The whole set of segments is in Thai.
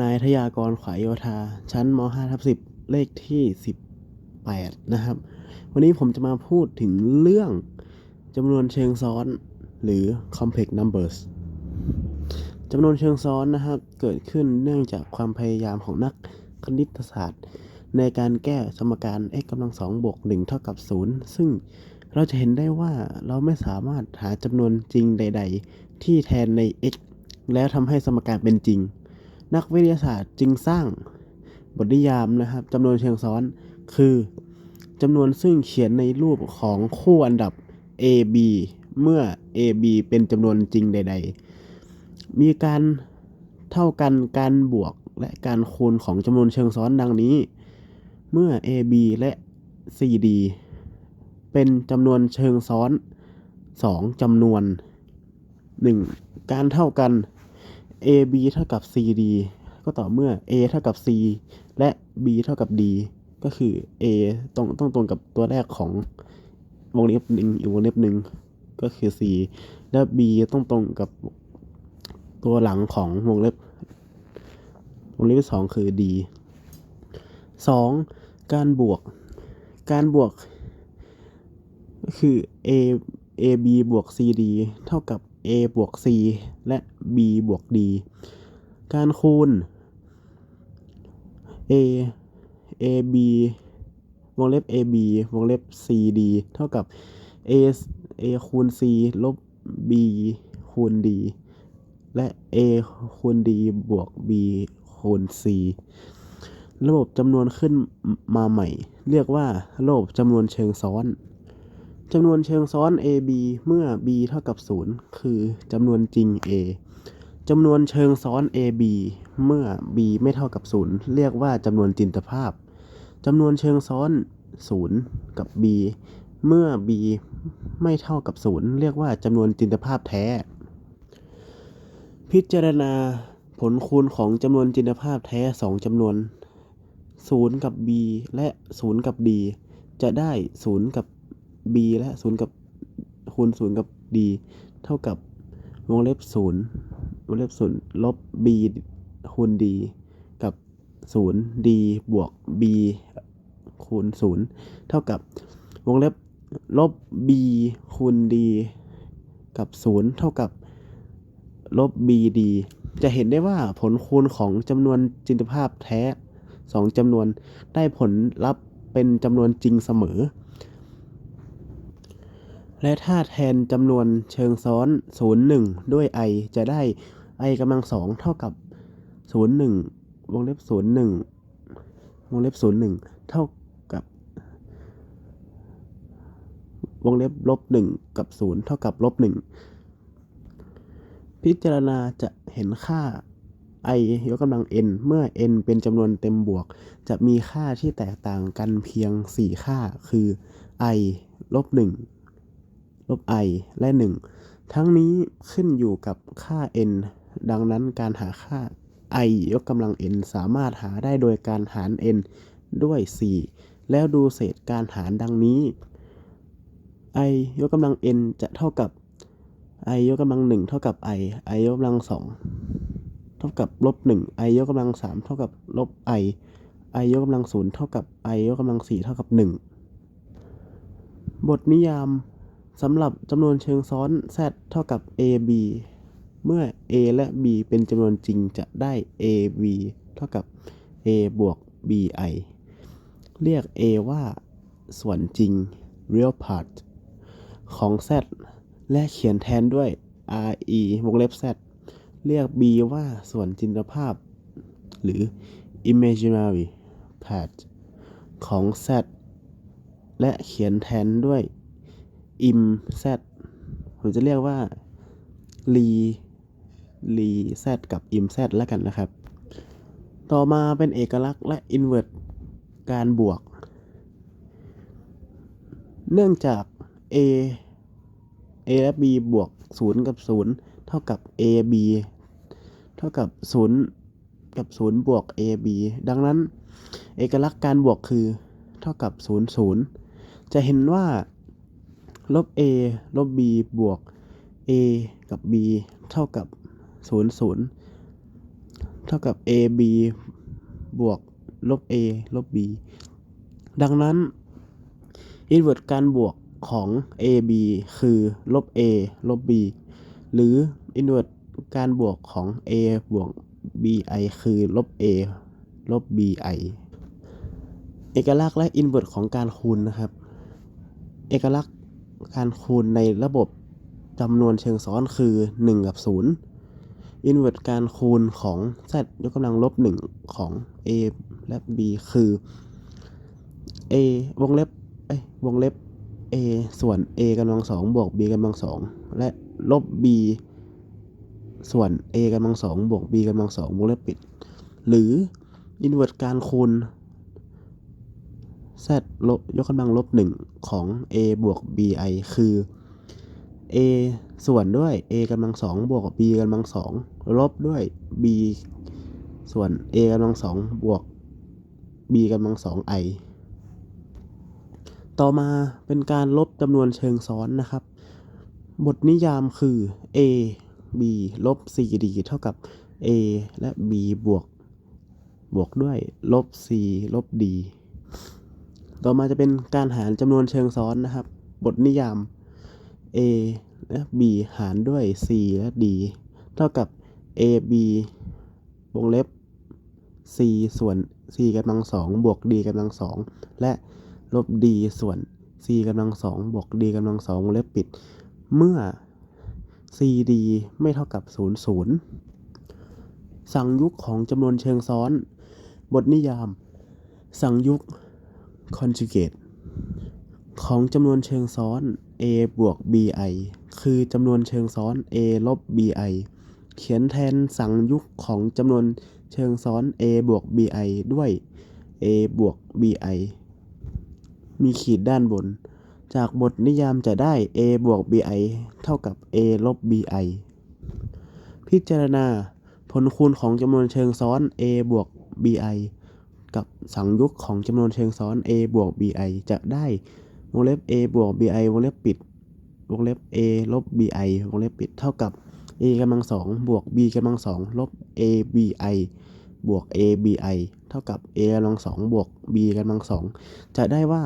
นายทยากรขวายโยธา ชั้นม5ทับ10 เลขที่ 18 นะครับ วันนี้ผมจะมาพูดถึงเรื่องจำนวนเชิงซ้อนหรือ complex numbers จำนวนเชิงซ้อนนะครับ เกิดขึ้นเนื่องจากความพยายามของนักคณิตศาสตร์ ในการแก้สมการ x กำลัง2บวก1เท่ากับ 0 ซึ่งเราจะเห็นได้ว่าเราไม่สามารถหาจำนวนจริงใด ๆ ที่แทนใน x แล้วทำให้สมการเป็นจริง นักวิทยาศาสตร์จึงสร้างบทนิยามนะครับจำนวนเชิงซ้อนคือจำนวนซึ่งเขียนในรูปของคู่อันดับ a b เมื่อ a b เป็นจำนวนจริงใด ๆ มีการเท่ากันการบวกและการคูณของจำนวนเชิงซ้อนดังนี้ เมื่อ a b และ c d เป็นจำนวนเชิงซ้อน 2จำนวน 1. การเท่ากัน a b เท่ากับ c d ก็ต่อเมื่อ a เท่ากับ c และ b เท่ากับ d ก็คือ a ตรงต้องตรงกับตัวแรกของวงเล็บหนึ่งอีกวงเล็บหนึ่งก็คือ c และ b ต้องตรงกับตัวหลังของวงเล็บวงเล็บสองคือ d สองการบวก การบวก ก็คือ a a b บวก c d เท่ากับ a บวก c และ b บวก d การคูณ a a b วงเล็บ a b วงเล็บ c d เท่ากับ a a คูณ c ลบ b คูณ d และ a คูณ d บวก b คูณ c ระบบจำนวนขึ้นมาใหม่ เรียกว่าระบบจำนวนเชิงซ้อน จำนวนเชิงซ้อน a b เมื่อ b เท่ากับ 0 คือจำนวนจริง a จำนวนเชิงซ้อน a b เมื่อ b ไม่เท่ากับ 0 เรียกว่าจำนวนจินตภาพจำนวนเชิงซ้อน 0 กับ b เมื่อ b ไม่เท่ากับ 0 เรียกว่าจำนวนจินตภาพแท้ พิจารณาผลคูณของจำนวนจินตภาพแท้ 2จำนวน 0 กับ b และ 0 กับ d จะได้ 0 กับ b และ0กับคูณ0กับ d เท่ากับวงเล็บ0วงเล็บ0ลบ b คูณ d กับ 0 d บวก b คูณ 0 เท่ากับวงเล็บลบ b คูณ d กับ 0 เท่ากับลบ b d จะเห็นได้ว่าผลคูณของจำนวนจินตภาพแท้ 2จำนวนได้ผลลัพธ์เป็นจำนวนจริงเสมอ และถ้าแทนจำนวนเชิงซ้อน 0 1 ด้วย i จะได้ i กำลังสองเท่ากับ 0 1 วงเล็บ 0 1 วงเล็บ 0 1 เท่ากับ วงเล็บลบ 1 กับ 0 เท่ากับลบ 1 พิจารณาจะเห็นค่า i ยกกำลัง n เมื่อ n เป็นจำนวนเต็มบวก จะมีค่าที่แตกต่างกันเพียง 4 ค่า คือ i ลบ 1 ลบ i และ 1 ทั้งนี้ขึ้นอยู่กับค่า n ดังนั้นการหาค่า i ยกกำลัง n สามารถหาได้โดยการหาร n ด้วย 4 แล้วดูเศษการหารดังนี้ i ยกกำลัง n จะเท่ากับ i ยกกำลัง 1 เท่ากับ i i ยกกำลัง 2 เท่ากับลบ 1 i ยกกำลัง 3 เท่ากับลบ i i ยกกำลัง 0 เท่ากับ i ยกกำลัง 4 เท่ากับ 1 บทนิยาม สำหรับจำนวนเชิงซ้อน z เท่ากับ ab เมื่อ a และ b เป็นจำนวนจริงจะได้ ab เท่ากับ a บวก bi เรียก a ว่าส่วนจริง real part ของ z และเขียนแทนด้วย re วงเล็บ z เรียก b ว่าส่วนจินตภาพ หรือ imaginary part ของ z และเขียนแทนด้วย im z ผมจะเรียกว่า re re z กับ im z แซดแล้วกันนะครับ ต่อมาเป็นเอกลักษณ์และ invert การบวก เนื่องจาก a a และ b บวก 0 กับ 0 เท่ากับ a b เท่ากับ 0 กับ 0 บวก a b ดังนั้น เอกลักษณ์การบวกคือเท่ากับ 0 0 จะเห็นว่า ลบ a ลบ b บวก a กับ b เท่ากับ 0 0 เท่ากับ ab บวกลบ a ลบ b ดังนั้นอินเวอร์ตการบวกของ ab คือลบ a ลบ b หรืออินเวอร์ตการบวกของ a บวก bi คือลบ a ลบ bi เอกลักษณ์และอินเวอร์ตของการคูณนะครับ เอกลักษณ์ การคูณในระบบจำนวนเชิงซ้อนคือ 1 กับ 0 อินเวอร์ตการคูณของ z ยกกำลังลบ 1 ของ a และ b คือ a วงเล็บเอ้ยวงเล็บ a ส่วน a กำลังสองบวก b กำลังสองและลบ b ส่วน a กำลังสองบวก b กำลังสองวงเล็บปิด หรืออินเวอร์ตการคูณ z ลบยกกำลังลบหนึ่งของ a บวก bi คือ a ส่วนด้วย a กำลังสองบวก b กำลังสองลบด้วย b ส่วน a กำลังสองบวก b กำลังสอง i ต่อมาเป็นการลบจำนวนเชิงซ้อนนะครับ บทนิยามคือ a b ลบ cd เท่ากับ a และ b บวก บวกด้วยลบ c ลบ d ต่อมาจะเป็นการหารจำนวนเชิงซ้อนนะครับ บทนิยาม a และ b หารด้วย c และ d เท่ากับ a b วงเล็บ c ส่วน c กำลังสองบวก d กำลังสองและลบ d ส่วน c กำลังสองบวก d กำลังสองวงเล็บปิด เมื่อ cd ไม่เท่ากับ 0 0 สั่งยุกของจำนวนเชิงซ้อน บทนิยาม สั่งยุก conjugate ของจำนวนเชิงซ้อน a บวก bi คือจำนวนเชิงซ้อน a ลบ bi เขียนแทนสังยุกของจำนวนเชิงซ้อน a บวก bi ด้วย a บวก bi มีขีดด้านบน จากบทนิยามจะได้ a บวก bi เท่ากับ a ลบ bi พิจารณา ผลคูณของจำนวนเชิงซ้อน a บวก bi กับสังยุกของจำนวนเชิงซ้อน a บวก bi จะได้วงเล็บ a บวก bi วงเล็บปิด วงเล็บ a ลบ bi วงเล็บปิด เท่ากับ a กำลังสองบวก b กำลังสองลบ a bi บวก a bi เท่ากับ a กำลังสองบวก b กำลังสองจะได้ว่า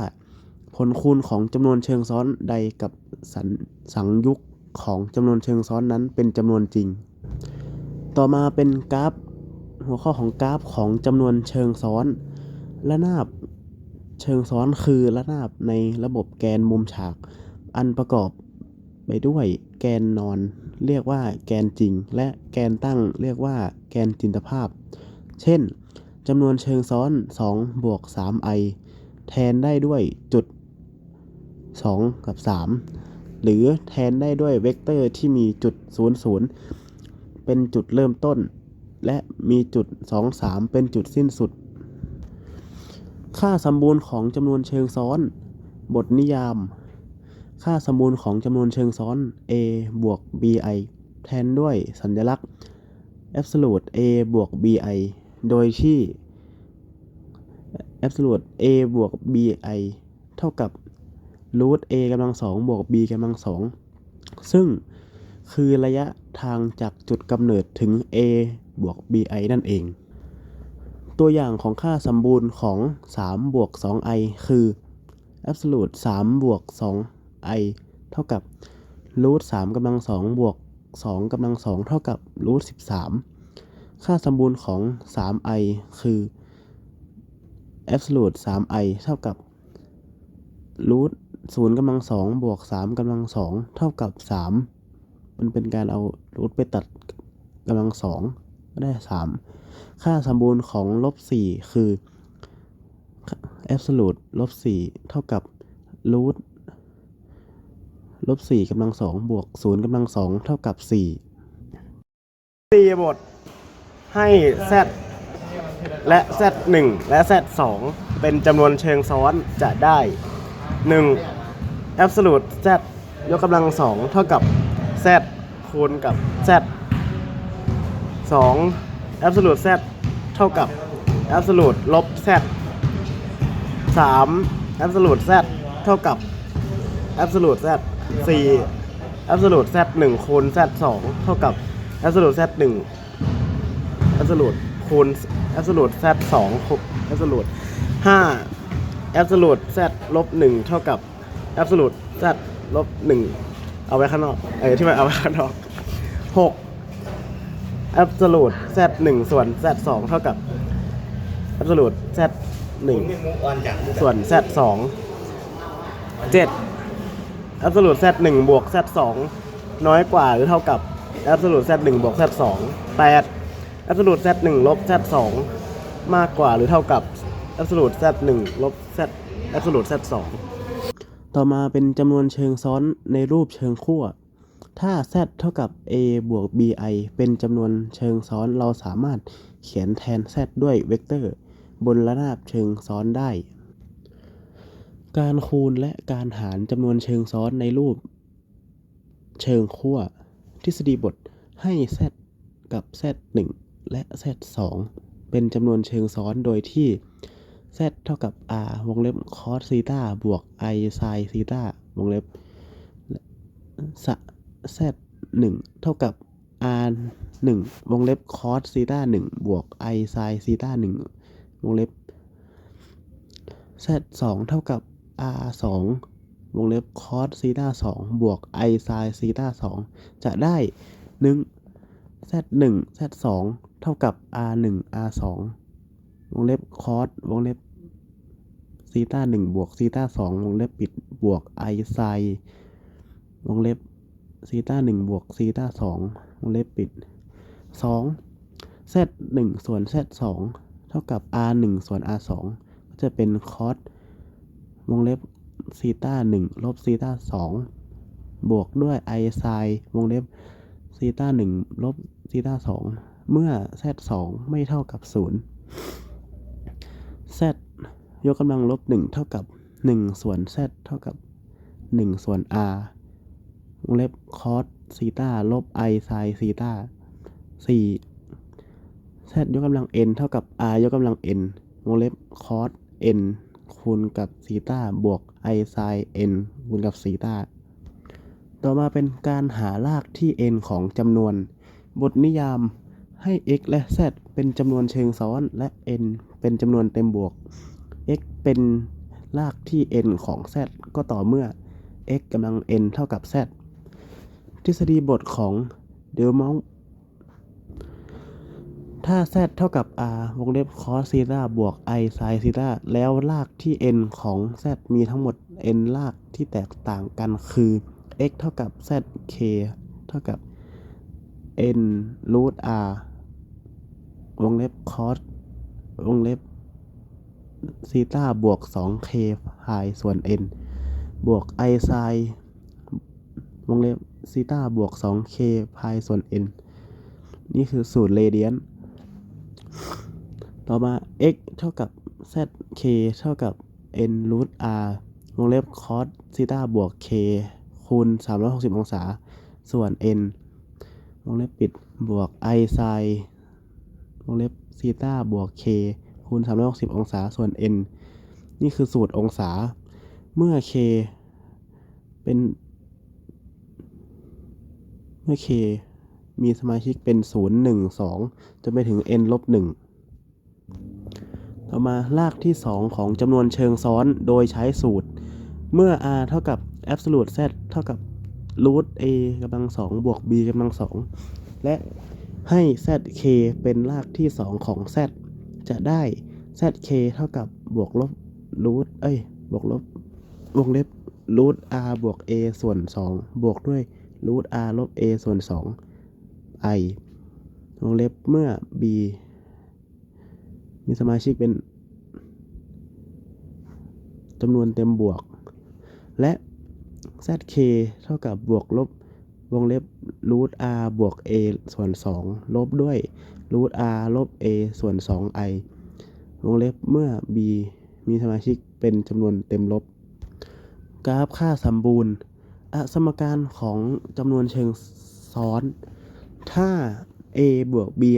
ผลคูณของจำนวนเชิงซ้อนใดกับสันสังยุกของจำนวนเชิงซ้อนนั้นเป็นจำนวนจริง ต่อมาเป็นกราฟ หัวข้อของกราฟของจำนวนเชิงซ้อนระนาบเชิงซ้อนคือระนาบในระบบแกนมุมฉาก อันประกอบไปด้วยแกนนอน เรียกว่าแกนจริง และแกนตั้งเรียกว่าแกนจินตภาพ เช่นจำนวนเชิงซ้อน 2 บวก 3i แทนได้ด้วยจุด 2 กับ 3 หรือแทนได้ด้วยเวกเตอร์ที่มีจุด 00 เป็นจุดเริ่มต้น และมีจุด 2 3 เป็นจุดสิ้นสุด ค่าสมบูรณ์ของจำนวนเชิงซ้อน บทนิยาม ค่าสมบูรณ์ของจำนวนเชิงซ้อน a บวก bi แทนด้วยสัญลักษณ์ absolute a บวก bi โดยที่ absolute a บวก bi เท่ากับ root a กำลังสองบวก b กำลังสองซึ่ง คือระยะทางจากจุดกำเนิดถึง a บวก bi นั่นเอง ตัวอย่างของค่าสมบูรณ์ของ 3 บวก 2i คือ absolute 3บวก 2i เท่ากับ root 3กำลัง2บวก 2กำลัง2เท่ากับ root 13 ค่าสมบูรณ์ของ 3i คือ absolute 3i เท่ากับ root 0กำลัง2บวก3กำลัง2เท่ากับ3มั มันเป็นการเอา root ไปตัดกำลัง2ก็ได้3ค่าสมบูรณ์ของลบ4คือ absolute ลบ4เท่ากับ root ลบ4กำลัง2บวก0กำลัง2เท่ากับ4ตีบทให้ z และ z 1และ z 2เป็นจำนวนเชิงซ้อนจะได้ 1 absolute z ยกกำลัง2เท่ากับ z คูณกับ z 2 absolute z เท่ากับ absolute ลบ z 3 absolute z เท่ากับ absolute z 4 absolute z 1คูณ z 2เท่ากับ absolute z 1 absolute คูณ absolute z 2 absolute 5 absolute z ลบ1เท่ากับ absolute z ลบ1 เอาไว้ข้างนอก เออที่มันเอาไว้ข้างนอกหก absolute ดหนึ่งส่วนแซดสองเท่ากับ absolute ดหนึ่งส่วนแซดสองเจ็ด absolute ดหนึ่งบวกแซดสองน้อยกว่าหรือเท่ากับ absolute ดหนึ่งบวกแซดสองแปด absolute ดหนึ่งลบแซดสองมากกว่าหรือเท่ากับ absolute ดหนึ่งลบแซ z absolute ดสอง ต่อมาเป็นจำนวนเชิงซ้อนในรูปเชิงขั้วถ้า z เท่ากับ a บวก bi เป็นจำนวนเชิงซ้อนเราสามารถเขียนแทน z ด้วยเวกเตอร์ บนระนาบเชิงซ้อนได้ การคูณและการหารจำนวนเชิงซ้อนในรูป เชิงขั้วทฤษฎีบทให้ z กับ z 1และ z 2เป็นจำนวนเชิงซ้อนโดยที่ z เท่ากับ r วงเล็บ cos ซีตาบวก i sin ซีตาวงเล็บสะ z 1เท่ากับ r 1วงเล็บ cos ซีตา1บวก i sin ซีตา1วงเล็บ z 2เท่ากับ r 2วงเล็บ cos ซีตา2บวก i sin ซีตา2จะได้1 z 1 z 2เท่ากับ r 1 r 2 วงเล็บ cos วงเล็บซีตาหนึ่งบวกซีตาสองวงเล็บปิดบวกไอไซวงเล็บซีตาหนึ่งบวกซีตาสองวงเล็บปิดสองเซตหนึ่งส่วนเซตสองเท่ากับ r หนึ่งส่วน r สองก็จะเป็นคอสวงเล็บซีตาหนึ่งลบซีตาสองบวกด้วยไอไซวงเล็บซีตาหนึ่งลบซีตาสองเมื่อเซตสองไม่เท่ากับศูนย์ z ยกกำลังลบหนึ่งเท่ากับหนึ่งส่วน z เท่ากับหนึ่งส่วน r วงเล็บ cos ซีตาลบ i sin ซีตาสี่ z ยกกำลัง n เท่ากับ r ยกกำลัง n วงเล็บ cos n คูณกับซีตาบวก i sin n คูณกับซีตาต่อมาเป็นการหารากที่ n ของจำนวน บทนิยาม ให้ x และ z เป็นจำนวนเชิงซ้อน และ n เป็นจำนวนเต็มบวก x เป็นรากที่ n ของ z ก็ต่อเมื่อ x กำลัง n เท่ากับ z ทฤษฎีบทของเดลมองถ้า z เท่ากับ r วงเล็บ cos ซีตาบวก i sin ซีตาแล้วรากที่ n ของ z มีทั้งหมด n รากที่แตกต่างกันคือ x เท่ากับ z k เท่ากับ n root r วงเล็บ cos วงเล็บซีตาบวก 2k พายส่วน n บวก i sin วงเล็บซีตาบวก 2k พายส่วน n นี่คือสูตรเรเดียนต่อมา x เท่ากับ zk เท่ากับ n root r วงเล็บ cos ซีตาบวก k คูณ 360 องศา ส่วน n วงเล็บปิดบวก i sin วงเล็บซีตาบวก k คูณ 360 องศาส่วน n นี่คือสูตรองศา เมื่อ k เป็นเมื่อ k มีสมาชิกเป็น 0 1 2 จนไปถึง n ลบ 1 ต่อมารากที่ 2 ของจำนวนเชิงซ้อนโดยใช้สูตร เมื่อ r เท่ากับ absolute z เท่ากับ root a กำลัง2บวก b กำลัง2และ ให้ zk เป็นรากที่ 2 ของ z จะได้ zk เท่ากับบวกลบ root เอ้ย บวกลบ วงเล็บ root r บวก a ส่วน 2 บวกด้วย root r ลบ a ส่วน 2 i วงเล็บเมื่อ b มีสมาชิกเป็นจำนวนเต็มบวก และ zk เท่ากับบวกลบ วงเล็บ root r บวก a ส่วน 2 ลบด้วย root r ลบ a ส่วน 2i วงเล็บเมื่อ b มีสมาชิกเป็นจำนวนเต็มลบ กราฟค่าสมบูรณ์ อสมการของจำนวนเชิงซ้อน ถ้า a บวก bi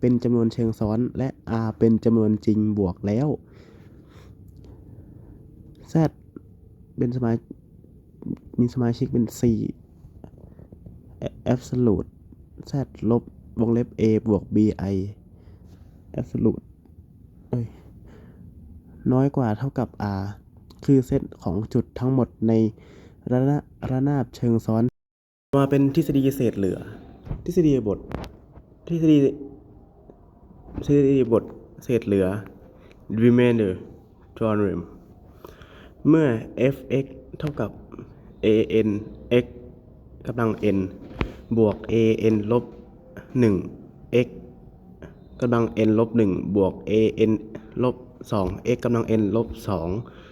เป็นจำนวนเชิงซ้อน และ r เป็นจำนวนจริงบวกแล้ว z เป็นสมามีสมาชิกเป็น 4 absolute z ลบวงเล็บ a บวก bi absolute น้อยกว่าเท่ากับ r คือเซตของจุดทั้งหมดในระนาระนาบเชิงซ้อน มาเป็นทฤษฎีเศษเหลือ ทฤษฎีบท ทฤษฎีทฤษฎีบทเศษเหลือ remainder theorem เมื่อ f(x) เท่ากับ an x กำลัง n บวก an ลบ1 x กำลัง n ลบ1บวก an ลบ2 x กำลัง n ลบ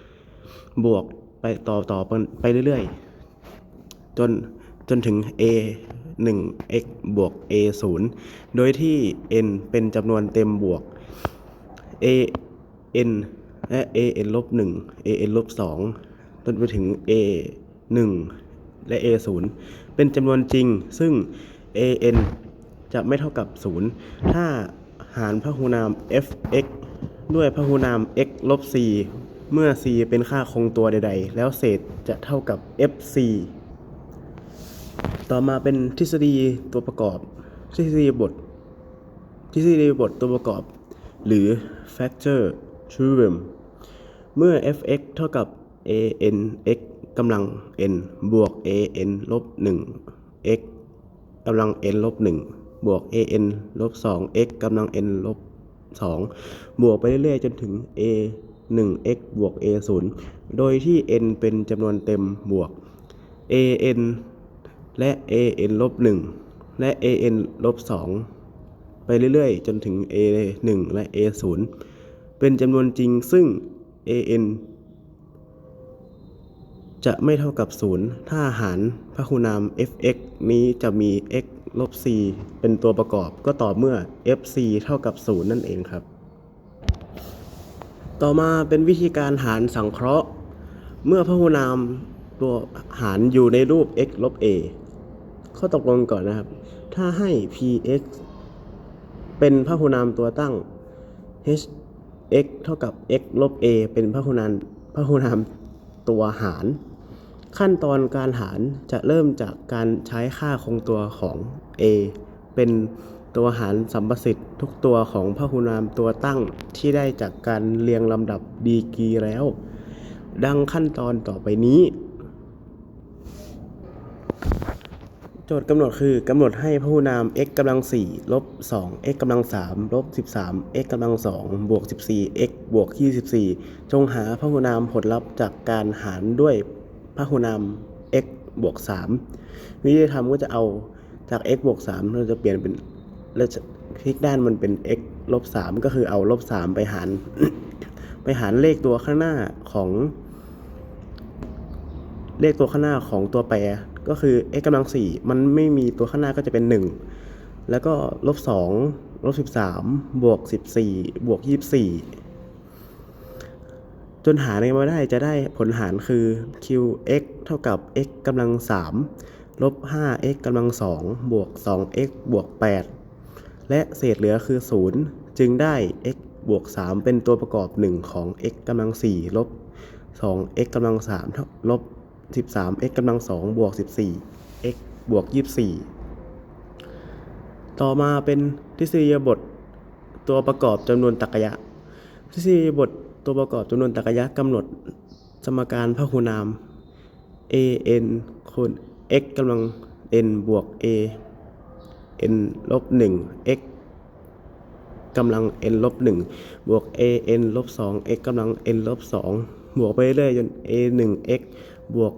2บวกไปต่อต่อไปเรื่อยๆ จนจนถึง a 1 x บวก a 0โดยที่ n เป็นจำนวนเต็มบวก a n และ a n ลบ1 a n ลบ2จนไปถึง a 1และ a 0 เป็นจำนวนจริง ซึ่ง a n จะไม่เท่ากับ 0 ถ้าหารพหูนาม f x ด้วยพหูนาม x ลบ c เมื่อ c เป็นค่าคงตัวใด ๆ แล้วเศษจะเท่ากับ f c ต่อมาเป็นทฤษฎีตัวประกอบ ทฤษฎีบท ทฤษฎีบทตัวประกอบ หรือ factor theorem เมื่อ f(x) เท่ากับ an x กำลัง n บวก an ลบ1 x กำลัง n ลบ1บวก an ลบ2 x กำลัง n ลบ2 บวกไปเรื่อยๆ จนถึง a 1 x บวก a 0โดยที่ n เป็นจำนวนเต็มบวก an และ an ลบ1และ an ลบ2ไปเรื่อยๆ จนถึง a 1และ a 0เป็นจำนวนจริงซึ่ง an จะไม่เท่ากับ 0 ถ้าหารพหูนาม f(x) นี้จะมี x ลบ c เป็นตัวประกอบก็ต่อเมื่อ fc เท่ากับ 0 นั่นเองครับ ต่อมาเป็นวิธีการหารสังเคราะห์ เมื่อพหูนามตัวหารอยู่ในรูป x ลบ a ข้อตกลงก่อนนะครับ ถ้าให้ px เป็นพหูนามตัวตั้ง h x เท่ากับ x ลบ a เป็นพหูนามพหูนามตัวหาร ขั้นตอนการหารจะเริ่มจากการใช้ค่าคงตัวของ a เป็นตัวหารสัมประสิทธิ์ทุกตัวของพหูนามตัวตั้งที่ได้จากการเรียงลำดับดีกรีแล้ว ดังขั้นตอนต่อไปนี้ โจทย์กำหนดคือกำหนดให้พหูนาม x กำลัง4ลบ2 x กำลัง3ลบ13 x กำลัง2บวก14 x บวก24 จงหาพหูนามผลลัพธ์จากการหารด้วย หูนาม x บวก3วิธีทำก็จะเอาจาก x บวก3เราจะเปลี่ยนเป็นเราจะพลิกด้านมันเป็น x ลบ3ก็คือเอาลบ3ไปหาร ไปหารเลขตัวข้างหน้าของ เลขตัวข้างหน้าของตัวแปรก็คือ x กำลังสี่มันไม่มีตัวข้างหน้าก็จะเป็นหนึ่งแล้วก็ลบสองลบสิบวกสิบวกยี่สิบสี่ จนหารกันมาได้จะได้ผลหารคือ qx เท่ากับ x กำลังสามลบห้า x กำลังสองบวกสอง x บวกแปดและเศษเหลือคือศูนย์จึงได้ x บวกสามเป็นตัวประกอบหนึ่งของ x กำลังสี่ลบสอง x กำลังสามเท่าลบ 13 x กำลัง2บวก 14 x บวก 24 ต่อมาเป็นทฤษฎีบทตัวประกอบจำนวนตรรกะทฤษฎีบท ตัวประกอบจำนวนตรรกะกำหนดสมการพหูนาม a n คูณ x กำลัง n บวก a n ลบ1 x กำลัง n ลบ1บวก a n ลบ2 x กำลัง n ลบ2บวกไปเรื่อยจน a 1 x บวก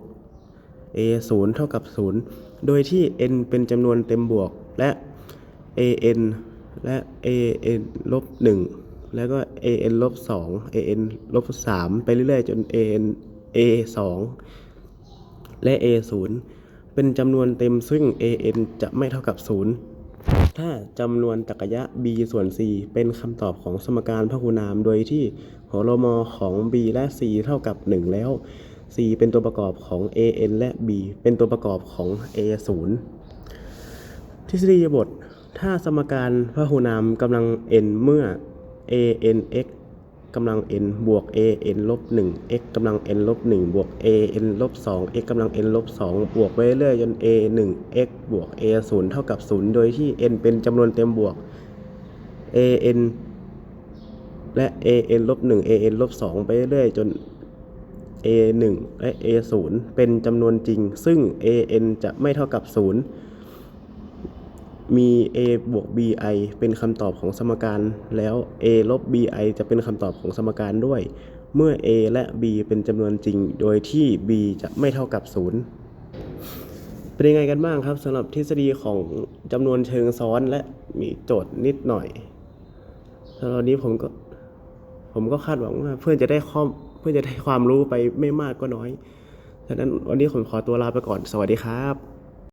a 0เท่ากับ 0 โดยที่ n เป็นจำนวนเต็มบวกและ a n และ a n ลบ1 แล้วก็ a n ลบ2 a n ลบ3ไปเรื่อยๆ จน a n a 2และ a 0เป็นจำนวนเต็มซึ่ง a n จะไม่เท่ากับ 0 ถ้าจำนวนตรรกะ b ส่วน c เป็นคำตอบของสมการพหูนาม โดยที่หรมของ b และ c เท่ากับ 1 แล้ว c เป็นตัวประกอบของ a n และ b เป็นตัวประกอบของ a 0ทฤษฎีบท ถ้าสมการพหูนามกำลัง n เมื่อ a n x กำลัง n บวก a n ลบ1 x กำลัง n ลบ1บวก a n ลบ2 x กำลัง n ลบ2บวกไปเรื่อยๆจน a 1 x บวก a 0เท่ากับ 0 โดยที่ n เป็นจำนวนเต็มบวก a n และ a n ลบ1 a n ลบ2ไปเรื่อยๆจน a 1และ a 0เป็นจำนวนจริง ซึ่ง a n จะไม่เท่ากับ 0 มี a บวก b i เป็นคำตอบของสมการ แล้ว a ลบ b i จะเป็นคำตอบของสมการด้วย เมื่อ a และ b เป็นจำนวนจริง โดยที่ b จะไม่เท่ากับ 0 เป็นยังไงกันบ้างครับสำหรับทฤษฎีของจำนวนเชิงซ้อนและมีโจทย์นิดหน่อยสำหรับวันนี้ผมก็ผมก็คาดหวังว่าเพื่อนจะได้ข้อเพื่อนจะได้ความรู้ไปไม่มากก็น้อย ฉะนั้นวันนี้ผมขอตัวลาไปก่อน สวัสดีครับ